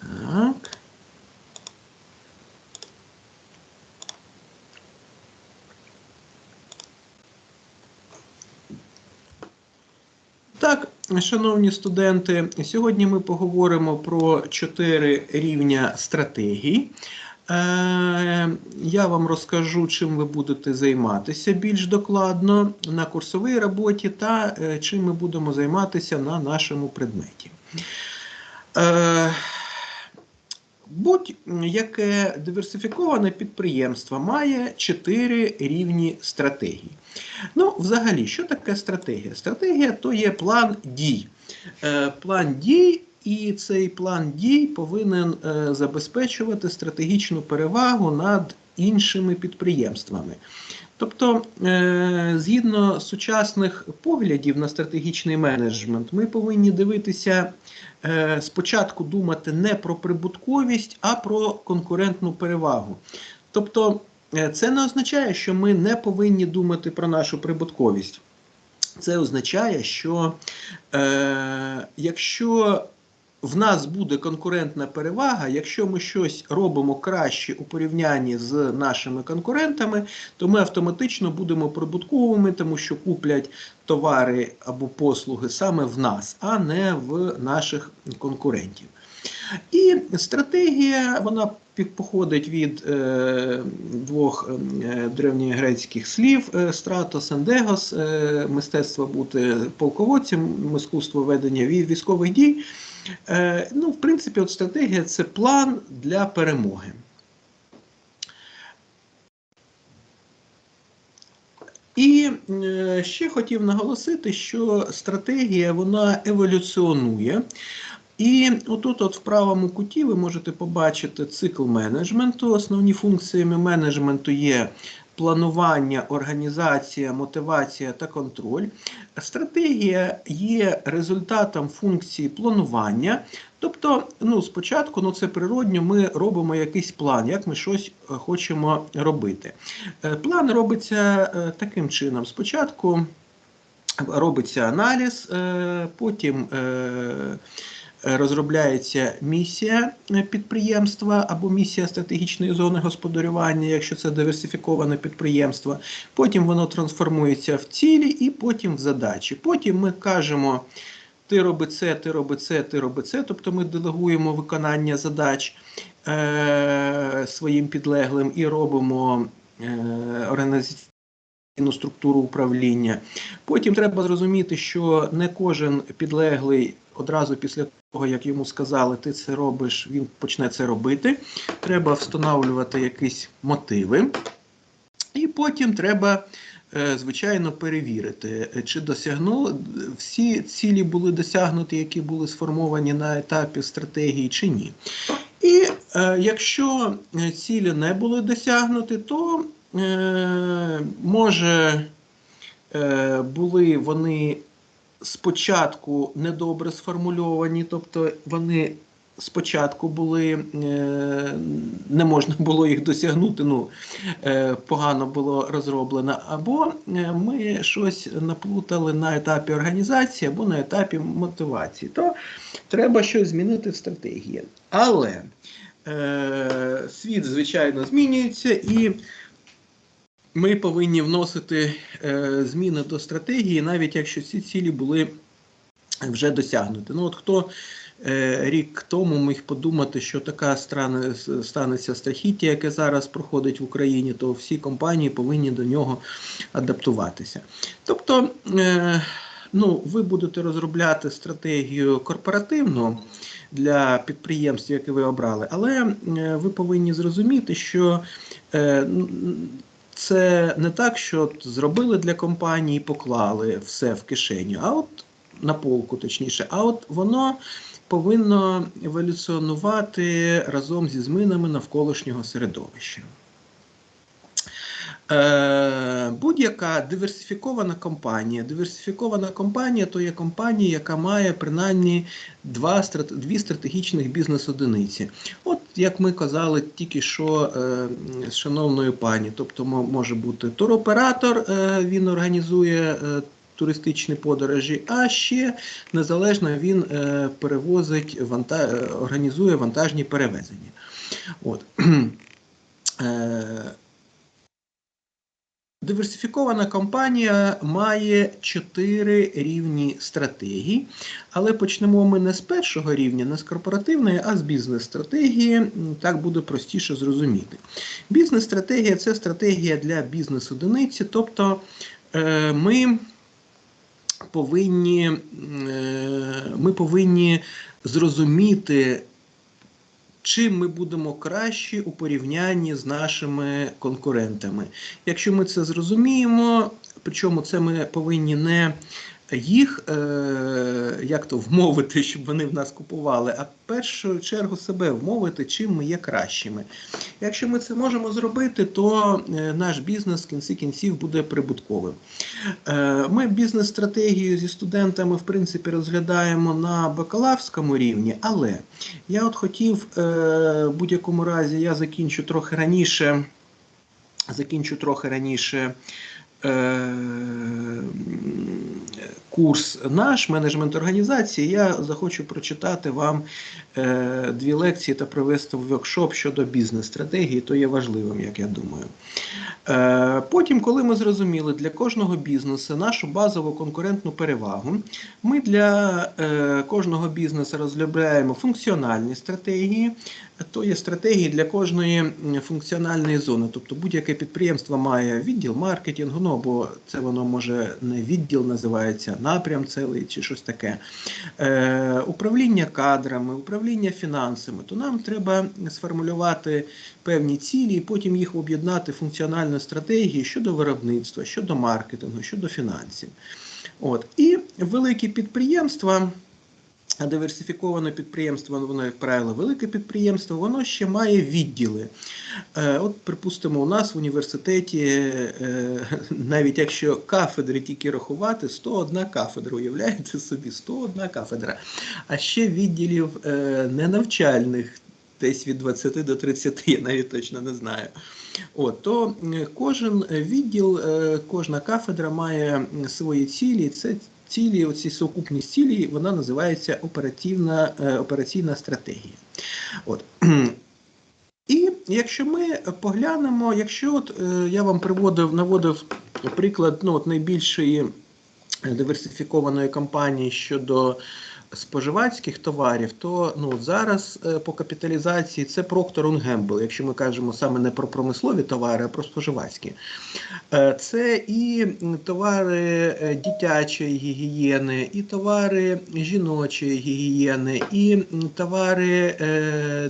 Так. Так, шановні студенти, сьогодні ми поговоримо про чотири рівня стратегій. Е, Я вам розкажу, чим ви будете займатися більш докладно на курсовій роботі та е, чим ми будемо займатися на нашому предметі. Будь-яке диверсифіковане підприємство має чотири рівні стратегії. Ну, взагалі, що таке стратегія? Стратегія то є план дій. Е, План дій, і цей план дій повинен е, забезпечувати стратегічну перевагу над іншими підприємствами. Тобто, е, згідно сучасних поглядів на стратегічний менеджмент, ми повинні дивитися спочатку думати не про прибутковість, а про конкурентну перевагу. Тобто, е, це не означає, що ми не повинні думати про нашу прибутковість. Це означає, що е, якщо в нас буде конкурентна перевага, якщо ми щось робимо краще у порівнянні з нашими конкурентами, то ми автоматично будемо прибутковими, тому що куплять товари або послуги саме в нас, а не в наших конкурентів. І стратегія вона походить від е, двох е, древньогрецьких слів е, стратос ендегос, е, мистецтво бути полководцем, мистецтво ведення військових дій. Е, ну, в принципі, от стратегія це план для перемоги. І е, ще хотів наголосити, що стратегія вона еволюціонує. І отут, от в правому куті, ви можете побачити цикл менеджменту. Основні функціями менеджменту є планування, організація, мотивація та контроль. Стратегія є результатом функції планування. Тобто, ну, спочатку, ну це природньо, ми робимо якийсь план, як ми щось е, хочемо робити. Е, План робиться е, таким чином: спочатку робиться аналіз, потім. Е, Розробляється місія е, підприємства або місія стратегічної зони господарювання, якщо це диверсифіковане підприємство. Потім воно трансформується в цілі і потім в задачі. Потім ми кажемо, ти роби це, ти роби це, ти роби це. Тобто ми делегуємо виконання задач е, своїм підлеглим і робимо е, структуру управління. Потім треба зрозуміти, що не кожен підлеглий одразу після того, як йому сказали, ти це робиш, він почне це робити. Треба встановлювати якісь мотиви. І потім треба, е, звичайно, перевірити, е, чи досягнули всі цілі були досягнуті, які були сформовані на етапі стратегії, чи ні. І е, якщо цілі не були досягнуті, то е, може е, були вони спочатку недобре сформульовані, тобто вони спочатку були, е, не можна було їх досягнути, ну е, погано було розроблено, або е, ми щось наплутали на етапі організації або на етапі мотивації, то треба щось змінити в стратегії. Але е, світ, звичайно, змінюється і. Ми повинні вносити е, зміни до стратегії, навіть якщо ці цілі були вже досягнуті. Ну от хто е, рік тому міг подумати, що така страна станеться страхіття, яке зараз проходить в Україні, то всі компанії повинні до нього адаптуватися. Тобто, е, ну, ви будете розробляти стратегію корпоративну для підприємств, які ви обрали, але ви повинні зрозуміти, що це не так, що от зробили для компанії, поклали все в кишеню, а от на полку, точніше, а от воно повинно еволюціонувати разом зі змінами навколишнього середовища. Е, Будь-яка диверсифікована компанія. Диверсифікована компанія то є компанія, яка має принаймні два, дві стратегічних бізнес-одиниці. От як ми казали тільки що е, шановною пані, тобто може бути туроператор, е, він організує. Е, туристичні подорожі, а ще незалежно він е, перевозить ванта... е, організує вантажні перевезення. От. Е, Диверсифікована компанія має чотири рівні стратегії, але почнемо ми не з першого рівня, не з корпоративної, а з бізнес-стратегії. Так буде простіше зрозуміти. Бізнес-стратегія це стратегія для бізнес-одиниці, тобто е, ми повинні, е, ми повинні зрозуміти, чим ми будемо кращі у порівнянні з нашими конкурентами. Якщо ми це зрозуміємо, причому це ми повинні не їх е, як то вмовити, щоб вони в нас купували, а в першу чергу себе вмовити, чим ми є кращими. Якщо ми це можемо зробити, то е, наш бізнес в кінці кінців буде прибутковим. Е, Ми бізнес-стратегію зі студентами в принципі розглядаємо на бакалаврському рівні, але я от хотів е, в будь-якому разі я закінчу трохи раніше. Закінчу трохи раніше е, Yeah. Курс наш менеджмент організації. Я захочу прочитати вам е, дві лекції та провести воркшоп щодо бізнес-стратегії, то є важливим, як я думаю. Е, Потім, коли ми зрозуміли для кожного бізнесу нашу базову конкурентну перевагу, ми для е, кожного бізнесу розробляємо функціональні стратегії, то є стратегії для кожної функціональної зони. Тобто будь-яке підприємство має відділ маркетингу, ну або це воно може не відділ називається, напрям цілий чи щось таке. Е, управління кадрами, управління фінансами, то нам треба сформулювати певні цілі і потім їх об'єднати в стратегії щодо виробництва, щодо маркетингу, щодо фінансів. От. І великі підприємства. А диверсифіковане підприємство, воно, як правило, велике підприємство, воно ще має відділи. Е, От, припустимо, у нас в університеті, е, навіть якщо кафедри тільки рахувати, 101 кафедра, уявляєте собі, 101 кафедра. А ще відділів е, ненавчальних, десь від 20 до 30, я навіть точно не знаю. От, то кожен відділ, кожна кафедра має свої цілі. Це цілі, оці сукупність цілі, вона називається оперативна, е, операційна стратегія. От. І якщо ми поглянемо, якщо от, е, я вам приводив, наводив приклад ну, от найбільшої диверсифікованої компанії щодо споживацьких товарів, то ну, зараз е, по капіталізації це Procter Gamble, якщо ми кажемо саме не про промислові товари, а про споживацькі. Е, Це і товари е, дитячої гігієни, і товари жіночої гігієни, і товари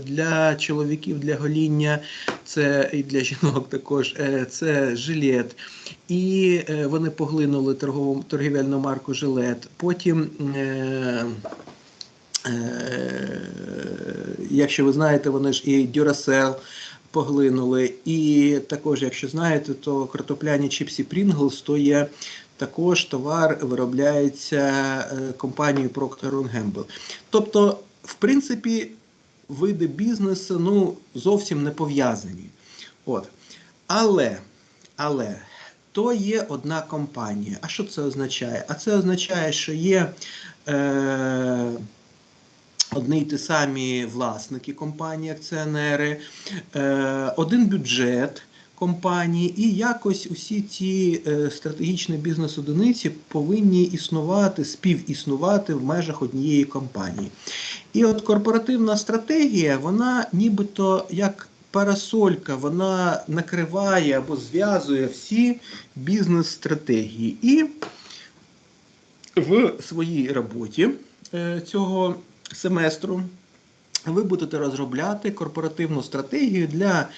для чоловіків для гоління, це і для жінок також це жилет. І е, вони поглинули торгову торгівельну марку Жилет. Потім. Е, Е, Якщо ви знаєте, вони ж і Duracell поглинули. І також, якщо знаєте, то картопляні чіпсі Pringles то є також товар, виробляється е, компанією Procter Gamble. Тобто, в принципі, види бізнесу ну, зовсім не пов'язані. От. Але, але то є одна компанія. А що це означає? А це означає, що є. Е, одні й ті самі власники компанії, акціонери, е, один бюджет компанії, і якось усі ці е, стратегічні бізнес-одиниці повинні існувати, співіснувати в межах однієї компанії. І от корпоративна стратегія, вона нібито як парасолька, вона накриває або зв'язує всі бізнес-стратегії. І в своїй роботі е, цього семестру ви будете розробляти корпоративну стратегію для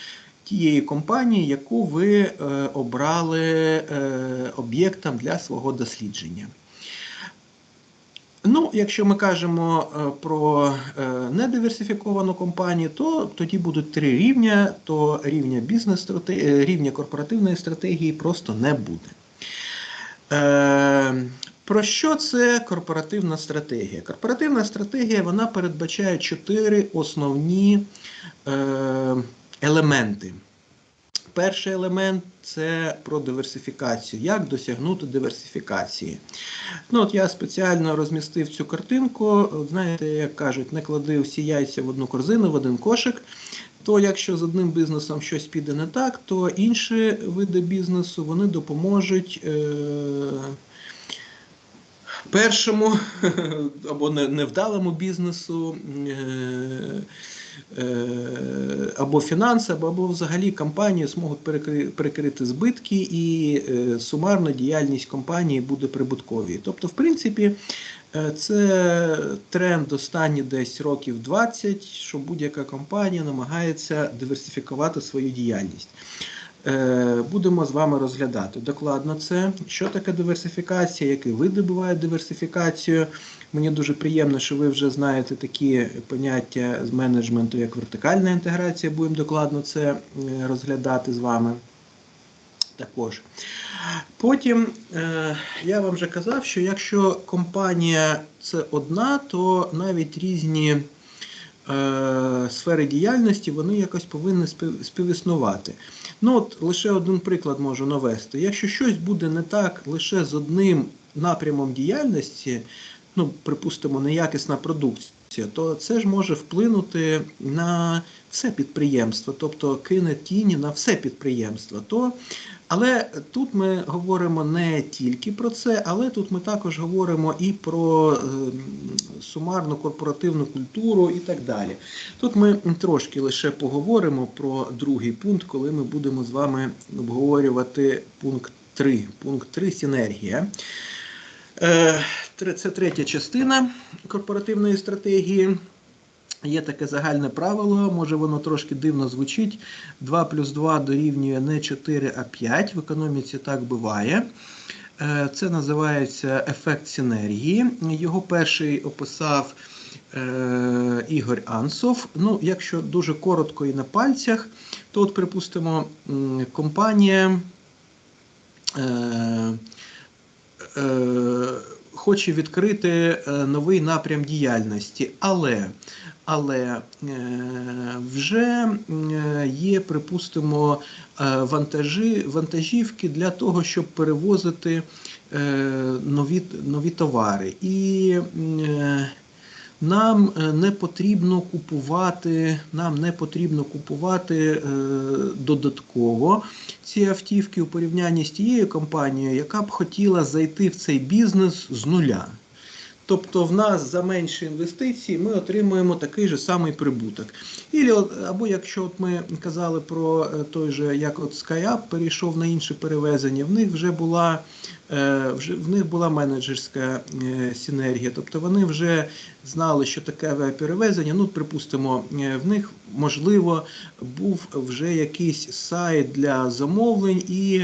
тієї компанії, яку ви е, обрали е, об'єктом для свого дослідження. Ну, якщо ми кажемо е, про е, недиверсифіковану компанію, то тоді будуть три рівня, то рівня бізнес рівня корпоративної стратегії просто не буде. Е, про що це корпоративна стратегія? Корпоративна стратегія вона передбачає чотири основні е, елементи. Перший елемент це про диверсифікацію. Як досягнути диверсифікації? Ну, от Я спеціально розмістив цю картинку. Знаєте, як кажуть, не клади всі яйця в одну корзину, в один кошик. То якщо з одним бізнесом щось піде не так, то інші види бізнесу вони допоможуть. Е- Першому або невдалому бізнесу, е, або фінанси, або взагалі компанії зможуть перекрити збитки, і е, сумарна діяльність компанії буде прибутковою. Тобто, в принципі, е, це тренд останні десь років 20, що будь-яка компанія намагається диверсифікувати свою діяльність. Е, будемо з вами розглядати докладно це, що таке диверсифікація, які види бувають диверсифікацією. Мені дуже приємно, що ви вже знаєте такі поняття з менеджменту, як вертикальна інтеграція. Будемо докладно це е, розглядати з вами. Також. Потім е, я вам вже казав, що якщо компанія це одна, то навіть різні е, сфери діяльності вони якось повинні співіснувати. Ну от Лише один приклад можу навести. Якщо щось буде не так лише з одним напрямом діяльності, ну, припустимо, неякісна продукція, то це ж може вплинути на все підприємство, тобто кине тіні на все підприємство. То, Але тут ми говоримо не тільки про це, але тут ми також говоримо і про е, сумарну корпоративну культуру і так далі. Тут ми трошки лише поговоримо про другий пункт, коли ми будемо з вами обговорювати пункт 3. Пункт 3 синергія. Е, це третя частина корпоративної стратегії. Є таке загальне правило, може воно трошки дивно звучить. 2 плюс 2 дорівнює не 4, а 5. В економіці так буває. Е, це називається ефект синергії. Його перший описав е, Ігор Ансов. Ну, Якщо дуже коротко і на пальцях, то, от, припустимо, компанія. Е, хоче відкрити е, новий напрям діяльності, але але е, вже є, припустимо, вантажі, вантажівки для того, щоб перевозити нові нові товари. І нам е, не потрібно купувати, нам не потрібно купувати е, додатково ці автівки у порівнянні з тією компанією, яка б хотіла зайти в цей бізнес з нуля. Тобто в нас за менші інвестиції ми отримуємо такий же самий прибуток. Ілі, або якщо от ми казали про е, той же, як от SkyUp перейшов на інше перевезення, в них вже була е, вже в них була менеджерська е, синергія. Тобто вони вже знали, що таке перевезення. Ну, припустимо, в них можливо був вже якийсь сайт для замовлень і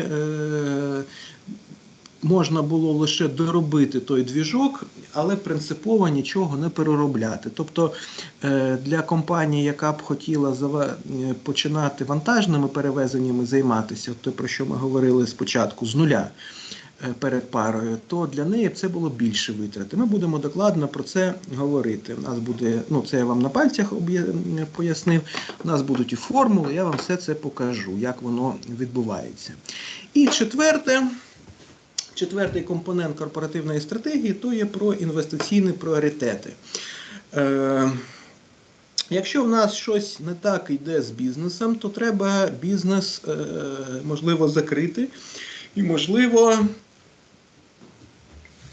можна було лише доробити той двіжок, але принципово нічого не переробляти. Тобто е, для компанії, яка б хотіла е, починати вантажними перевезеннями займатися, то про що ми говорили спочатку, з нуля. Е, перед парою, то для неї це було більше витрати. Ми будемо докладно про це говорити. У нас буде, ну це я вам на пальцях пояснив. У нас будуть і формули, я вам все це покажу, як воно відбувається. І четверте. Четвертий компонент корпоративної стратегії то є про інвестиційні пріоритети. Е, Якщо в нас щось не так йде з бізнесом, то треба бізнес е, можливо закрити і можливо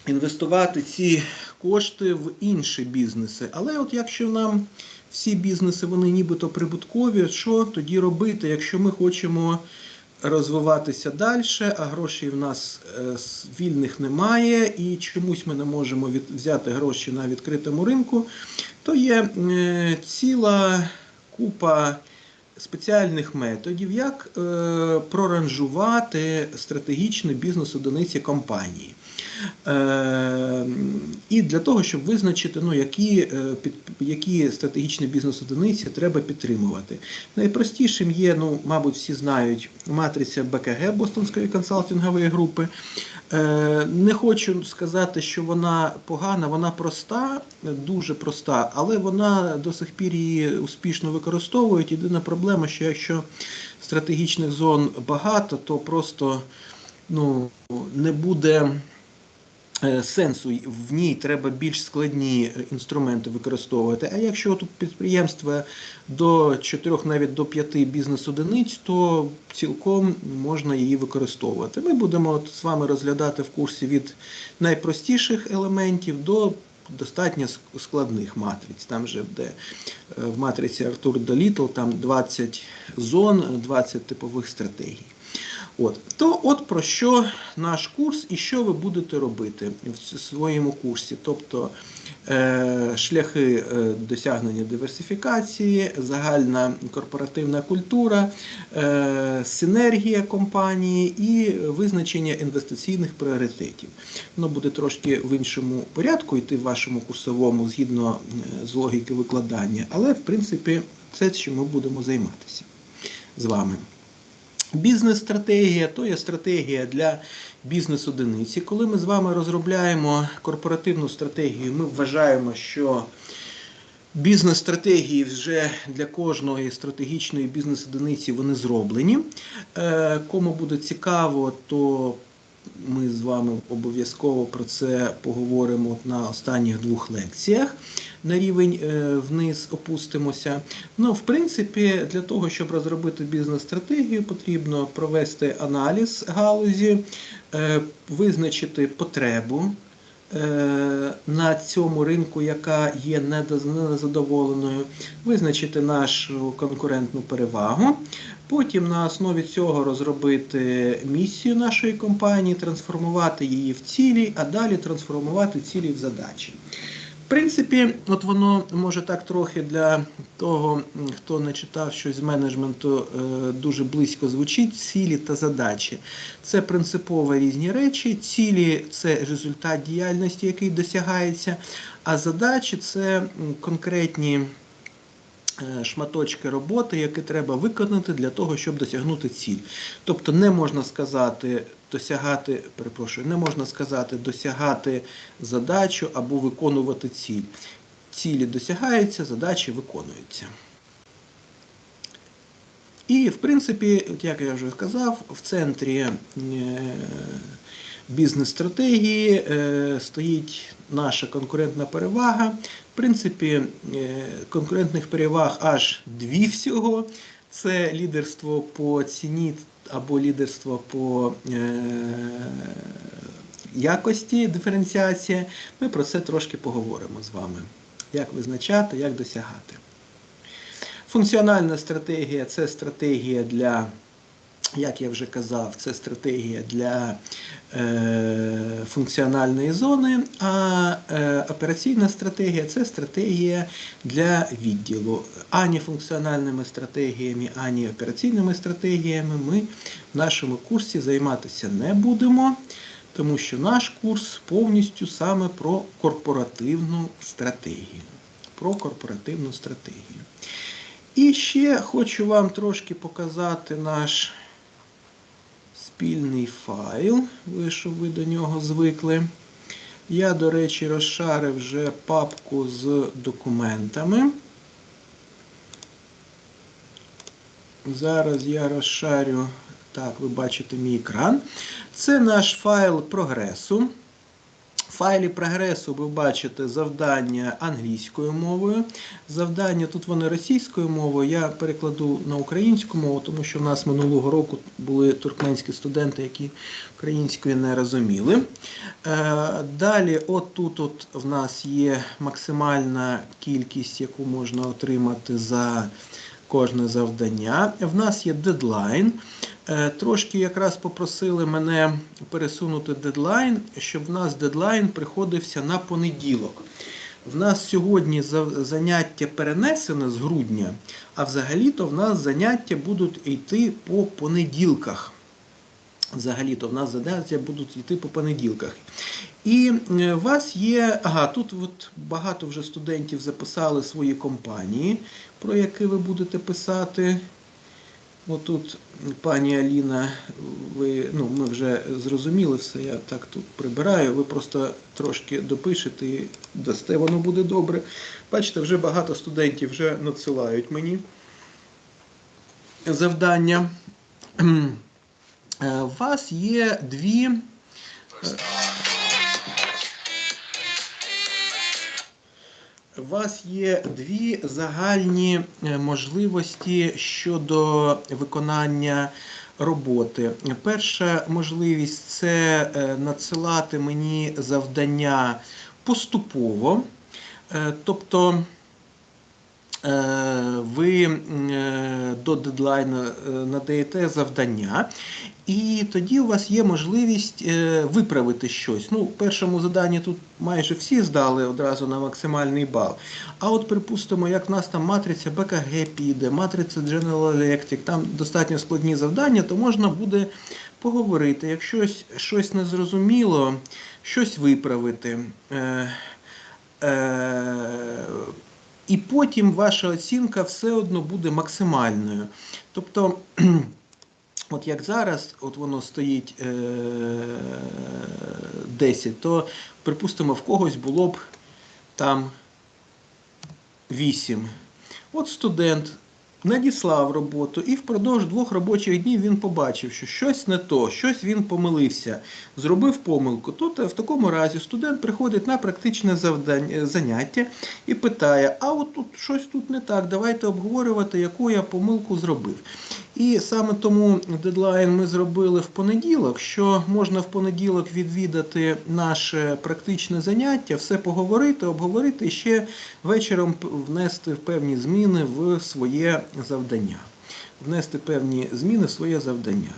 інвестувати ці кошти в інші бізнеси. Але от якщо нам всі бізнеси вони нібито прибуткові, що тоді робити, якщо ми хочемо розвиватися далі, а грошей в нас е, вільних немає, і чомусь ми не можемо від, взяти гроші на відкритому ринку, то є е, ціла купа спеціальних методів, як е, проранжувати стратегічний бізнес-одиниці компанії. Е, І для того, щоб визначити, ну, які е, які стратегічні бізнес-одиниці треба підтримувати. Найпростішим є, ну, мабуть, всі знають, матриця БКГ Бостонської консалтингової групи. Е, Не хочу сказати, що вона погана, вона проста, дуже проста, але вона до сих пір її успішно використовують. Єдина проблема, що якщо стратегічних зон багато, то просто ну, не буде. Е, сенсу в ній треба більш складні інструменти використовувати. А якщо тут підприємства до 4, навіть до 5 бізнес-одиниць, то цілком можна її використовувати. Ми будемо з вами розглядати в курсі від найпростіших елементів до достатньо складних матриць. Там же де в матриці Артур Долітл там 20 зон, 20 типових стратегій. От, То от про що наш курс і що ви будете робити в своєму курсі, тобто е, шляхи е, досягнення диверсифікації, загальна корпоративна культура, е, синергія компанії і визначення інвестиційних пріоритетів. Воно буде трошки в іншому порядку йти в вашому курсовому згідно з логіки викладання, але в принципі це чим ми будемо займатися з вами. Бізнес-стратегія то є стратегія для бізнес-одиниці. Коли ми з вами розробляємо корпоративну стратегію, ми вважаємо, що бізнес-стратегії вже для кожної стратегічної бізнес-одиниці вони зроблені. Е, кому буде цікаво, то ми з вами обов'язково про це поговоримо на останніх двох лекціях. На рівень е, вниз опустимося. Ну, в принципі, для того, щоб розробити бізнес-стратегію, потрібно провести аналіз галузі, е, визначити потребу. Е, на цьому ринку, яка є незадоволеною, визначити нашу конкурентну перевагу. Потім на основі цього розробити місію нашої компанії, трансформувати її в цілі, а далі трансформувати цілі в задачі. Принципі, от воно може так трохи для того, хто не читав щось з менеджменту, е, дуже близько звучить. Цілі та задачі. Це принципово різні речі. Цілі це результат діяльності, який досягається, а задачі це конкретні. Е, шматочки роботи, які треба виконати для того, щоб досягнути ціль. Тобто не можна сказати досягати, перепрошую, не можна сказати досягати задачу або виконувати ціль. Цілі досягаються, задачі виконуються. І, в принципі, як я вже сказав, в центрі е, бізнес-стратегії е, стоїть наша конкурентна перевага. В принципі, е, конкурентних переваг аж дві всього. Це лідерство по ціні або лідерство по е, якості диференціація. Ми про це трошки поговоримо з вами. Як визначати, як досягати. Функціональна стратегія це стратегія для як я вже казав, це стратегія для е, функціональної зони, а е, операційна стратегія це стратегія для відділу. Ані функціональними стратегіями, ані операційними стратегіями ми в нашому курсі займатися не будемо, тому що наш курс повністю саме про корпоративну стратегію. Про корпоративну стратегію. І ще хочу вам трошки показати наш спільний файл, щоб ви до нього звикли. Я, до речі, розшарив вже папку з документами. Зараз я розшарю, так, ви бачите мій екран. Це наш файл прогресу файлі прогресу ви бачите завдання англійською мовою. Завдання тут вони російською мовою. Я перекладу на українську мову, тому що в нас минулого року були туркменські студенти, які українською не розуміли. Е, далі, от тут от в нас є максимальна кількість, яку можна отримати за кожне завдання. В нас є дедлайн. Е, трошки якраз попросили мене пересунути дедлайн, щоб в нас дедлайн приходився на понеділок. В нас сьогодні заняття перенесене з грудня, а взагалі-то в нас заняття будуть йти по понеділках. Взагалі-то в нас заняття будуть йти по понеділках. І е, у вас є, ага, тут от багато вже студентів записали свої компанії, про які ви будете писати. Отут, пані Аліна, ви, ну, ми вже зрозуміли все, я так тут прибираю, ви просто трошки допишете і дасте, воно буде добре. Бачите, вже багато студентів вже надсилають мені завдання. Е, У вас є дві. У вас є дві загальні е, можливості щодо виконання роботи. Перша можливість це е, надсилати мені завдання поступово. Е, Тобто ви е, до дедлайну е, надаєте завдання, і тоді у вас є можливість е, виправити щось. Ну, першому заданні тут майже всі здали одразу на максимальний бал. А от припустимо, як в нас там матриця БКГ піде, матриця General Electric, там достатньо складні завдання, то можна буде поговорити. Якщо щось, незрозуміло, щось виправити. Е, е, і потім ваша оцінка все одно буде максимальною. Тобто, от як зараз, от воно стоїть е, 10, то припустимо, в когось було б там 8. От студент надіслав роботу, і впродовж двох робочих днів він побачив, що щось не то, щось він помилився, зробив помилку. Тут в такому разі студент приходить на практичне завдання, заняття і питає: а от тут щось тут не так, давайте обговорювати, яку я помилку зробив. І саме тому дедлайн ми зробили в понеділок, що можна в понеділок відвідати наше практичне заняття, все поговорити, обговорити і ще вечором внести певні зміни в своє завдання. Внести певні зміни в своє завдання.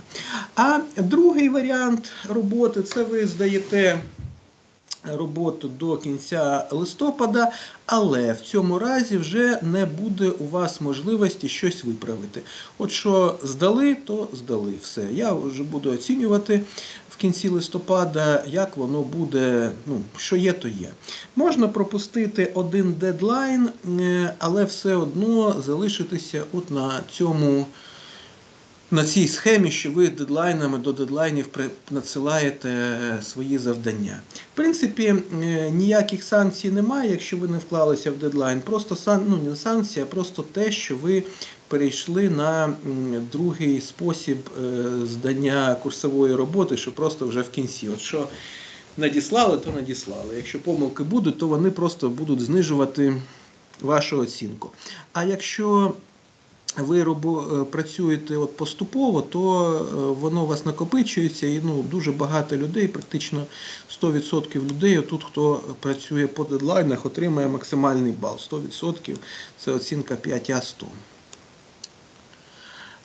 А другий варіант роботи це ви здаєте роботу до кінця листопада, але в цьому разі вже не буде у вас можливості щось виправити. От що здали, то здали все. Я вже буду оцінювати в кінці листопада, як воно буде, ну, що є, то є. Можна пропустити один дедлайн, е, але все одно залишитися от на цьому. На цій схемі, що ви дедлайнами до дедлайнів надсилаєте е, свої завдання. В принципі, е, ніяких санкцій немає, якщо ви не вклалися в дедлайн. Просто сан, ну, не санкція, а просто те, що ви перейшли на другий спосіб е, здання курсової роботи, що просто вже в кінці. От що надіслали, то надіслали. Якщо помилки будуть, то вони просто будуть знижувати вашу оцінку. А якщо ви робо, е, працюєте от поступово, то е, воно у вас накопичується, і ну, дуже багато людей, практично 100% людей, тут хто працює по дедлайнах, отримає максимальний бал. 100% це оцінка 5А100.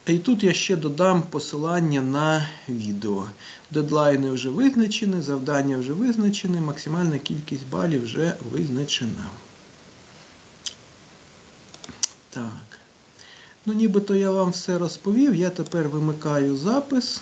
І тут я ще додам посилання на відео. Дедлайни вже визначені, завдання вже визначені, максимальна кількість балів вже визначена. Так. Ну, нібито я вам все розповів. Я тепер вимикаю запис.